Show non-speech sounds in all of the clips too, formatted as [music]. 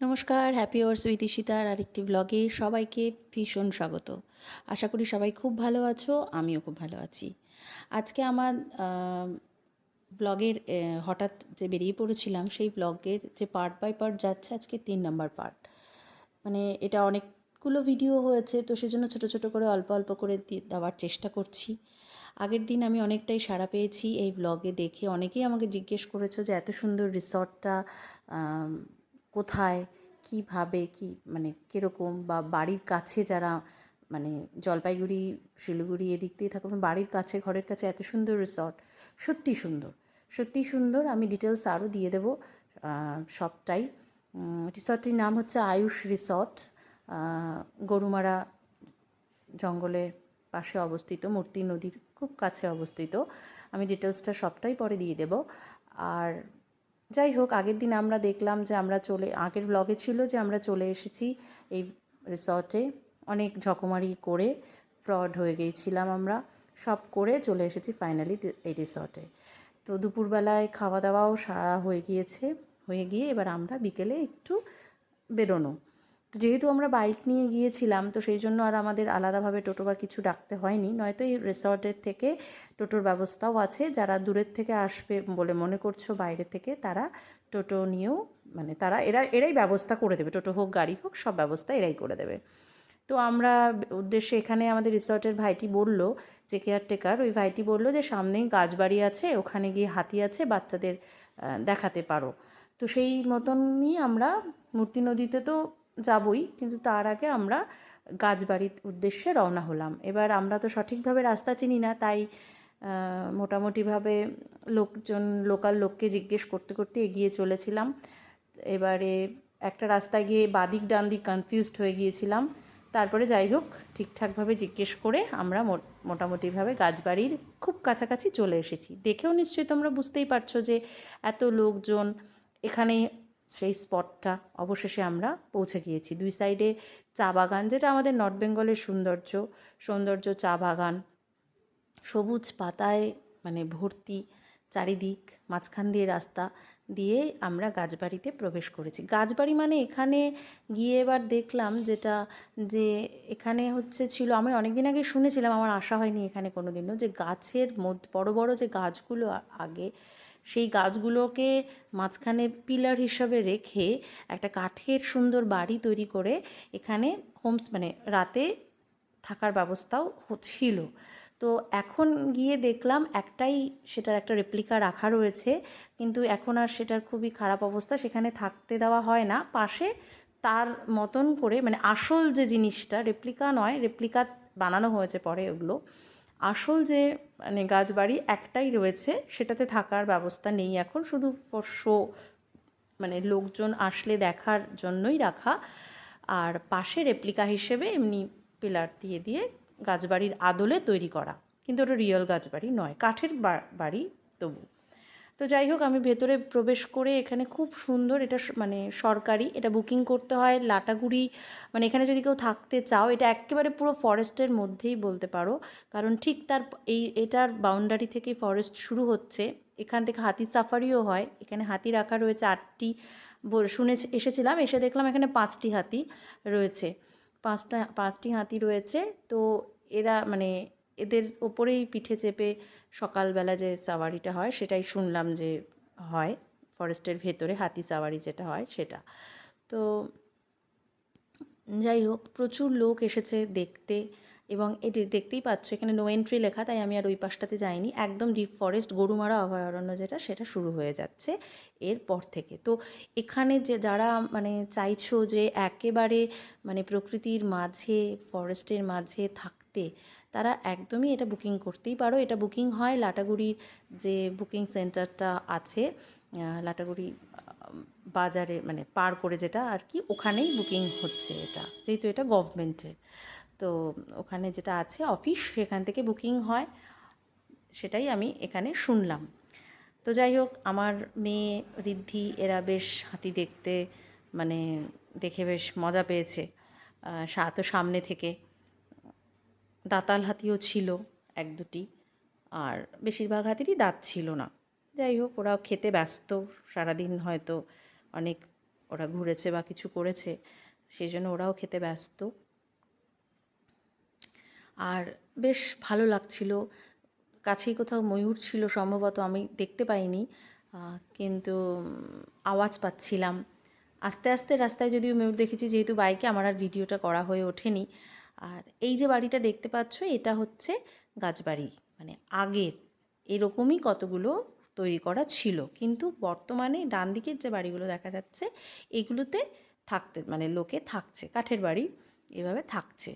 নমস্কার happy hours with ইশিতার আরেকটি ব্লগে সবাইকে ভীষণ স্বাগত। আশা করি সবাই খুব ভালো আছো, আমিও খুব ভালো আছি। আজকে আমার ব্লগের হঠাৎ যে বেরিয়ে পড়েছিলাম, সেই ব্লগের যে পার্ট বাই পার্ট যাচ্ছে, আজকে তিন নম্বর পার্ট মানে এটা অনেকগুলো ভিডিও হয়েছে, তো সেজন্য ছোট ছোট করে, অল্প অল্প করে দেওয়ার চেষ্টা করছি। আগের দিন আমি অনেকটাই সাড়া পেয়েছি এই ব্লগে দেখে। অনেকেই আমাকে জিজ্ঞেস করেছ যে এত সুন্দর রিসর্টটা কোথায়, কীভাবে, কী মানে কীরকম বা বাড়ির কাছে যারা মানে জলপাইগুড়ি, শিলিগুড়ি এদিক দিয়ে থাকে বাড়ির কাছে, ঘরের কাছে এত সুন্দর রিসর্ট সত্যি সুন্দর। সত্যি সুন্দর, আমি ডিটেলস আরও দিয়ে দেবো সবটাই। রিসর্টটির নাম হচ্ছে আয়ুষ রিসর্ট গরুমারা জঙ্গলের পাশে অবস্থিত, মূর্তি নদীর খুব কাছে অবস্থিত। আমি ডিটেলসটা সবটাই পরে দিয়ে দেব। আর যাই হোক, আগের দিন আমরা দেখলাম যে আমরা চলে, আগের ব্লগে ছিল যে আমরা চলে এসেছি এই রিসর্টে অনেক ঝকমারি করে ফ্রড হয়ে গিয়েছিলাম আমরা। সব করে চলে এসেছি ফাইনালি এই রিসর্টে তো দুপুরবেলায় খাওয়া দাওয়াও সারা হয়ে গিয়েছে, হয়ে গিয়ে এবার আমরা বিকেলে একটু বেরোনো। তো যেহেতু আমরা বাইক নিয়ে গিয়েছিলাম, তো সেই জন্য আর আমাদের আলাদাভাবে টোটো বা কিছু ডাকতে হয়নি। নয়তো এই রিসর্টের থেকে টোটোর ব্যবস্থাও আছে। যারা দূরের থেকে আসবে বলে মনে করছ, বাইরে থেকে তারা টোটো নিয়েও মানে তারা, এরা, এরাই ব্যবস্থা করে দেবে। টোটো হোক, গাড়ি হোক, সব ব্যবস্থা এরাই করে দেবে। তো আমরা উদ্দেশ্যে এখানে আমাদের রিসর্টের ভাইটি বলল, যে কেয়ারটেকার ওই ভাইটি বলল যে সামনেই গাছবাড়ি আছে, ওখানে গিয়ে হাতি আছে, বাচ্চাদের দেখাতে পারো। তো সেই মতনই আমরা মূর্তি নদীতে তো যাবই, কিন্তু তার আগে আমরা গাছবাড়ির উদ্দেশ্যে রওনা হলাম। এবার আমরা তো সঠিকভাবে রাস্তা চিনি না, তাই মোটামুটিভাবে লোকজন, লোকাল লোককে জিজ্ঞেস করতে করতে এগিয়ে চলেছিলাম। এবারে একটা রাস্তায় গিয়ে বাদিক ডান দিক কনফিউজড হয়ে গিয়েছিলাম। তারপরে যাই হোক, ঠিকঠাকভাবে জিজ্ঞেস করে আমরা মোটামুটিভাবে গাছবাড়ির খুব কাছাকাছি চলে এসেছি। দেখেও নিশ্চয়ই তোমরা বুঝতেই পারছ যে এত লোকজন এখানে সেই স্পটটা অবশেষে আমরা পৌঁছে গিয়েছি। দুই সাইডে চা বাগান, যেটা আমাদের নর্থ বেঙ্গলের সৌন্দর্য সৌন্দর্য চা বাগান, সবুজ পাতায় মানে ভর্তি চারিদিক, মাঝখান দিয়ে রাস্তা দিয়ে আমরা গাছবাড়িতে প্রবেশ করেছি। গাছবাড়ি মানে এখানে গিয়ে এবার দেখলাম যেটা যে এখানে হচ্ছে ছিল, আমি অনেক দিন আগে শুনেছিলাম, আমার আশা হয়নি এখানে কোনো দিনও যে গাছের মধ্যে, বড় বড় যে গাছগুলো আগে সেই গাছগুলোকে মাঝখানে পিলার হিসাবে রেখে একটা কাঠের সুন্দর বাড়ি তৈরি করে এখানে হোমস মানে রাতে থাকার ব্যবস্থাও ছিল। তো এখন গিয়ে দেখলাম একটাই সেটার একটা রেপ্লিকা রাখা রয়েছে, কিন্তু এখন আর সেটার খুবই খারাপ অবস্থা। সেখানে থাকতে দেওয়া হয় না। পাশে তার মতন করে মানে আসল যে জিনিসটা রেপ্লিকা নয় রেপ্লিকা বানানো হয়েছে পরে ওগুলো। আসল যে মানে গাছ বাড়ি একটাই রয়েছে, সেটাতে থাকার ব্যবস্থা নেই এখন, শুধু ফর শো মানে লোকজন আসলে দেখার জন্যই রাখা। আর পাশে রেপ্লিকা হিসেবে এমনি পিলার দিয়ে দিয়ে গাছবাড়ির আদলে তৈরি করা। কিন্তু ওটা রিয়েল গাছবাড়ি নয়, কাঠের বাড়ি তবু। তো যাই হোক, আমি ভেতরে প্রবেশ করে এখানে খুব সুন্দর এটা মানে সরকারি এটা বুকিং করতে হয়, লাটাগুড়ি মানে এখানে যদি কেউ থাকতে চাও, এটা একেবারে পুরো ফরেস্টের মধ্যেই বলতে পারো। কারণ ঠিক তার এই, এটার বাউন্ডারি থেকে ফরেস্ট শুরু হচ্ছে। এখান থেকে হাতি সাফারিও হয়। এখানে হাতি রাখা রয়েছে আটটি। শুনে এসেছিলাম, এসে দেখলাম এখানে পাঁচটি হাতি রয়েছে। পাঁচটা, পাঁচটি হাতি রয়েছে। তো এরা মানে এদের ওপরেই পিঠে চেপে সকালবেলা যে সাওয়ারিটা হয়, সেটাই শুনলাম যে হয়। ফরেস্টের ভেতরে হাতি সাওয়ারি যেটা হয়, সেটা। তো যাই হোক, প্রচুর লোক এসেছে দেখতে এবং এটি দেখতেই পাচ্ছ, এখানে নো এন্ট্রি লেখা, তাই আমি আর ওই পাশটাতে যাইনি। একদম ডিপ ফরেস্ট গরুমারা অভয়ারণ্য যেটা, সেটা শুরু হয়ে যাচ্ছে এরপর থেকে। তো এখানে যে যারা মানে চাইছো যে একেবারে মানে প্রকৃতির মাঝে ফরেস্টের মাঝে থাকতে তারা একদমই এটা বুকিং করতেই পারো। এটা বুকিং হয় লাটাগুড়ির যে বুকিং সেন্টারটা আছে লাটাগুড়ি বাজারে মানে পার করে যেটা আর কি, ওখানেই বুকিং হচ্ছে এটা। যেহেতু এটা গভর্নমেন্টের, তো ওখানে যেটা আছে অফিস, সেখান থেকে বুকিং হয়, সেটাই আমি এখানে শুনলাম। তো যাই হোক, আমার মেয়ে ঋদ্ধি, এরা বেশ হাতি দেখতে মানে দেখে বেশ মজা পেয়েছে তো সামনে থেকে। দাঁতাল হাতিও ছিল এক দুটি, আর বেশিরভাগ হাতিরই দাঁত ছিল না। যাই হোক, ওরাও খেতে ব্যস্ত, সারাদিন হয়তো অনেক ওরা ঘুরেছে বা কিছু করেছে সেই জন্য ওরাও খেতে ব্যস্ত। আর বেশ ভালো লাগছিল, কাছেই কোথাও ময়ূর ছিল সম্ভবত, আমি দেখতে পাইনি কিন্তু আওয়াজ পাচ্ছিলাম। আস্তে আস্তে রাস্তায় যদিও ময়ূর দেখেছি, যেহেতু বাইকে আমার আর ভিডিওটা করা হয়ে ওঠেনি আর এই যে বাড়িটা দেখতে পাচ্ছ, এটা হচ্ছে গাছবাড়ি। মানে আগের এরকমই কতগুলো তৈরি করা ছিল। কিন্তু বর্তমানে ডান দিকের যে বাড়িগুলো দেখা যাচ্ছে, এগুলোতে থাকতে মানে লোকে থাকছে, কাঠের বাড়ি এভাবে থাকছে।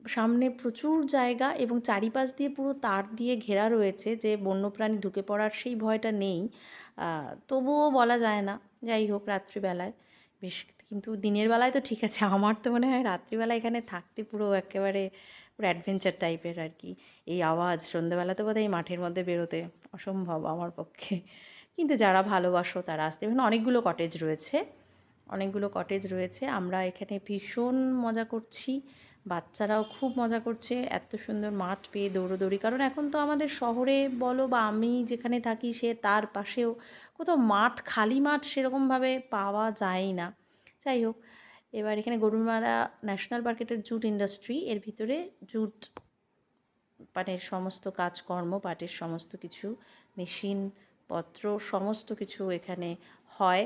সামনে প্রচুর জায়গা এবং চারিপাশ দিয়ে পুরো তার দিয়ে ঘেরা রয়েছে যে বন্যপ্রাণী ঢুকে পড়ার সেই ভয়টা নেই। তবুও বলা যায় না। যাই হোক, রাত্রিবেলায় বেশ কিন্তু দিনের বেলায় তো ঠিক আছে, আমার তো মনে হয় রাত্রিবেলা এখানে থাকতে পুরো একেবারে পুরো অ্যাডভেঞ্চার টাইপের আর কি। এই আওয়াজ, সন্ধ্যেবেলা তো বোধহয় মাঠের মধ্যে বেরোতে অসম্ভব আমার পক্ষে। কিন্তু যারা ভালোবাসো তারা আসতে, এখানে অনেকগুলো কটেজ রয়েছে, অনেকগুলো কটেজ রয়েছে, আমরা এখানে ভীষণ মজা করছি। বাচ্চারাও খুব মজা করছে, এত সুন্দর মাঠ পেয়ে দৌড়োদৌড়ি। কারণ এখন তো আমাদের শহরে বলো বা আমি যেখানে থাকি, সে তার পাশেও কোথাও মাঠ, খালি মাঠ সেরকমভাবে পাওয়া যায় না। যাই হোক, এবার এখানে গরুমারা ন্যাশনাল মার্কেটের জুট ইন্ডাস্ট্রি, এর ভিতরে জুট পাটের সমস্ত কাজকর্ম, পাটের সমস্ত কিছু, মেশিন পত্র, সমস্ত কিছু এখানে হয়।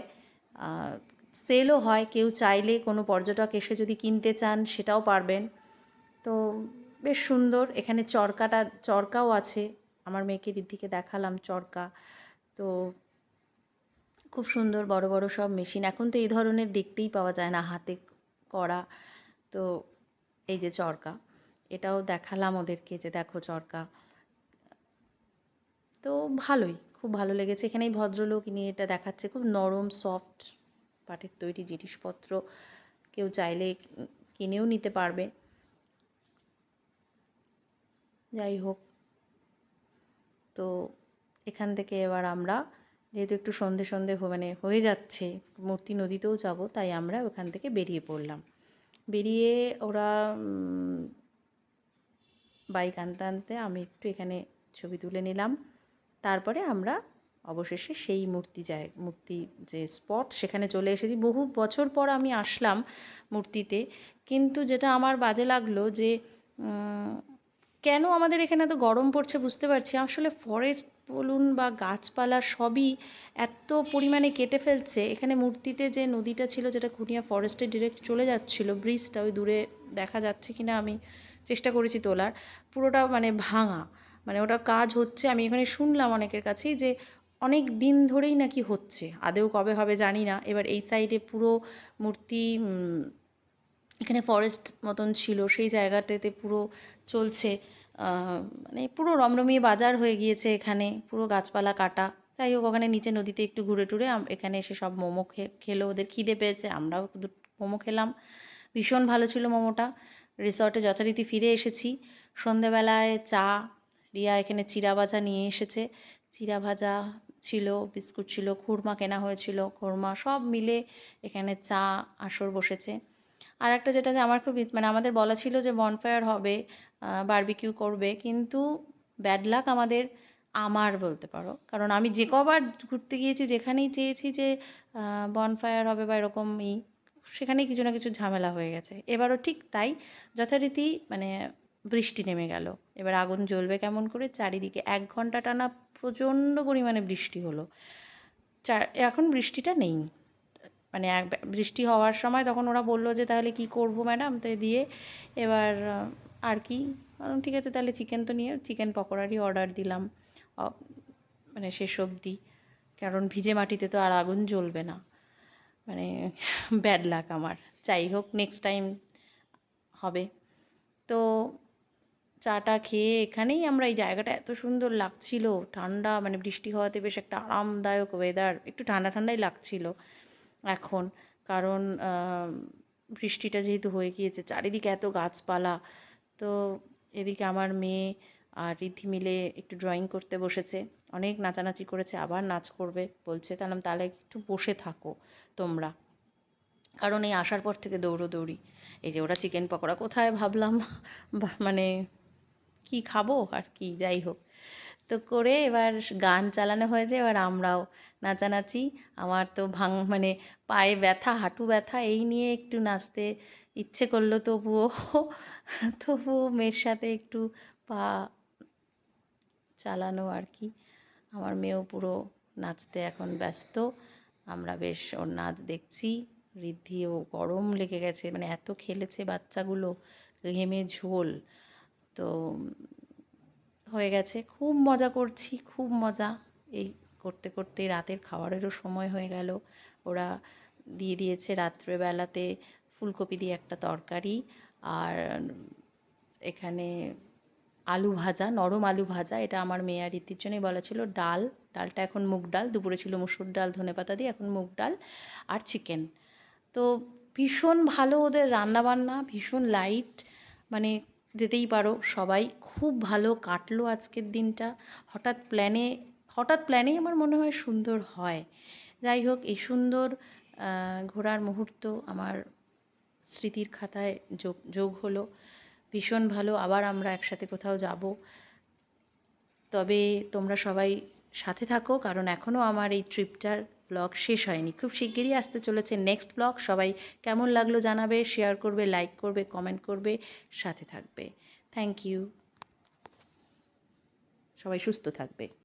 সেলও হয়, কেউ চাইলে কোনো পর্যটক এসে যদি কিনতে চান সেটাও পারবেন। তো বেশ সুন্দর, এখানে চরকাটা, চরকাও আছে। আমার মেয়েকে দিদিকে দেখালাম চরকা। তো খুব সুন্দর বড় বড় সব মেশিন। এখন তো এই ধরনের দেখতেই পাওয়া যায় না, হাতে করা। তো এই যে চরকা, এটাও দেখালাম ওদেরকে যে দেখো চরকা। তো ভালোই, খুব ভালো লেগেছে। এখানে এই ভদ্রলোক নিয়ে এটা দেখাচ্ছে, খুব নরম সফট পাটের তৈরি জিনিসপত্র কেউ চাইলে কিনেও নিতে পারবে। যাই হোক, তো এখান থেকে এবার আমরা, যেহেতু একটু সন্ধে সন্ধে মানে হয়ে যাচ্ছে, মূর্তি নদীতেও যাব, তাই আমরা ওখান থেকে বেরিয়ে পড়লাম। বেরিয়ে ওরা বাইক আনতে আনতে আমি একটু এখানে ছবি তুলে নিলাম। তারপরে আমরা অবশেষে সেই মূর্তি যায়, মূর্তি যে স্পট সেখানে চলে এসেছি। বহু বছর পর আমি আসলাম মূর্তিতে, কিন্তু যেটা আমার বাজে লাগল যে কেন আমাদের এখানে এত গরম পড়ছে বুঝতে পারছি আসলে ফরেস্ট বলুন বা গাছপালা সবই এত পরিমাণে কেটে ফেলছে। এখানে মূর্তিতে যে নদীটা ছিল, যেটা খুনিয়া ফরেস্টে ডিরেক্ট চলে যাচ্ছিল ব্রিজটা ওই দূরে দেখা যাচ্ছে কি না আমি চেষ্টা করেছি তোলার। পুরোটা মানে ভাঙা মানে ওটা কাজ হচ্ছে। আমি এখানে শুনলাম অনেকের কাছেই যে অনেক দিন ধরেই নাকি হচ্ছে আদেও কবে হবে জানি না। এবার এই সাইডে পুরো মূর্তি এখানে ফরেস্ট মতন ছিল, সেই জায়গাটাতে পুরো চলছে। মানে পুরো রমরমিয়ে বাজার হয়ে গিয়েছে এখানে, পুরো গাছপালা কাটা। যাই হোক, ওখানে নিচে নদীতে একটু ঘুরে টুরে এখানে এসে সব মোমো খেলো, ওদের খিদে পেয়েছে, আমরাও মোমো খেলাম। ভীষণ ভালো ছিল মোমোটা। রিসর্টে যথারীতি ফিরে এসেছি। সন্ধেবেলায় চা, রিয়া এখানে চিরা ভাজা নিয়ে এসেছে। চিরা ভাজা ছিল, বিস্কুট ছিল, খুরমা কেনা হয়েছিল, খুরমা সব মিলে এখানে চা, আসর বসেছে। আর একটা যেটা যে আমার খুব মানে আমাদের বলা ছিল যে বনফায়ার হবে বারবিকিউ করবে, কিন্তু ব্যাড লাক আমাদের আমার বলতে পারো। কারণ আমি যে কবার ঘুরতে গিয়েছি, যেখানেই চেয়েছি যে বনফায়ার হবে বা এরকমই সেখানেই কিছু না কিছু ঝামেলা হয়ে গেছে। এবারও ঠিক তাই, যথারীতি মানে বৃষ্টি নেমে গেল। এবার আগুন জ্বলবে কেমন করে, চারিদিকে এক ঘণ্টা টানা প্রচণ্ড পরিমাণে বৃষ্টি হলো। চা এখন বৃষ্টিটা নেই। মানে এক বৃষ্টি হওয়ার সময় তখন ওরা বলল যে, তাহলে কি করব ম্যাডাম? তো দিয়ে এবার আর কি? ঠিক আছে, তাহলে চিকেন তো নিয়ে, চিকেন পকোড়ারই অর্ডার দিলাম। মানে শেষ অবধি। কারণ ভিজে মাটিতে তো আর আগুন জ্বলবে না। মানে [laughs] ব্যাড লাক আমার। যাই হোক নেক্সট টাইম হবে। তো চাটা খেয়ে এখানেই আমরা এই জায়গাটা এত সুন্দর লাগছিল। ঠান্ডা মানে বৃষ্টি হওয়াতে বেশ একটা আরামদায়ক ওয়েদার একটু ঠান্ডা ঠান্ডাই লাগছিল এখন। কারণ বৃষ্টিটা যেহেতু হয়ে গিয়েছে, চারিদিকে এত গাছপালা। তো এদিকে আমার মেয়ে আর রিদ্ধি মিলে একটু ড্রয়িং করতে বসেছে। অনেক নাচানাচি করেছে, আবার নাচ করবে। বলছে, তাহলে তাহলে একটু বসে থাকো তোমরা। কারণ এই আসার পর থেকে দৌড়োদৌড়ি। এই যে ওরা চিকেন পকোড়া কোথায় ভাবলাম? মানে কি খাব আর কি, যাই হোক। তো করে এবার গান চালানো হয়েছে, এবার আমরাও নাচানাচি। আমার তো ভাঙ মানে পায়ে ব্যথা, হাঁটু ব্যথা, এই নিয়ে একটু নাচতে ইচ্ছে করল তবুও। [laughs] তবুও মেয়ের সাথে একটু পা চালানো আর কি। আমার মেয়েও পুরো নাচতে এখন ব্যস্ত। আমরা বেশ, ওর নাচ দেখছি। ঋদ্ধিও গরম লেগে গেছে মানে এত খেলেছে বাচ্চাগুলো, ঘেমে ঝোল। তো হয়ে গেছে। খুব মজা করছি, খুব মজা। এই করতে করতে রাতের খাবারেরও সময় হয়ে গেল। ওরা দিয়ে দিয়েছে রাত্রেবেলাতে ফুলকপি দিয়ে একটা তরকারি আর এখানে আলু ভাজা, নরম আলু ভাজা। এটা আমার মেয়ে আর রীতির জন্যই বলা ছিল ডাল। ডালটা এখন মুগ ডাল, দুপুরে ছিল মুসুর ডাল, ধনে পাতা দিয়ে এখন মুগ ডাল আর চিকেন। তো ভীষণ ভালো ওদের রান্নাবান্না, ভীষণ লাইট মানে যেতেই পারো। সবাই খুব ভালো কাটলো আজকের দিনটা। হঠাৎ প্ল্যানে হঠাৎ প্ল্যানেই আমার মনে হয় সুন্দর হয়। যাই হোক, এই সুন্দর ঘোরার মুহূর্ত আমার স্মৃতির খাতায় যোগ যোগ হলো। ভীষণ ভালো, আবার আমরা একসাথে কোথাও যাব। তবে তোমরা সবাই সাথে থাকো, কারণ এখনও আমার এই ট্রিপটার ব্লগ শেষ হয়নি। খুব শিগগিরই আসতে চলেছে নেক্সট ব্লগ সবাই কেমন লাগল জানাবে শেয়ার করবে লাইক করবে কমেন্ট করবে, সাথে থাকবে। থ্যাংক ইউ সবাই সুস্থ থাকবে।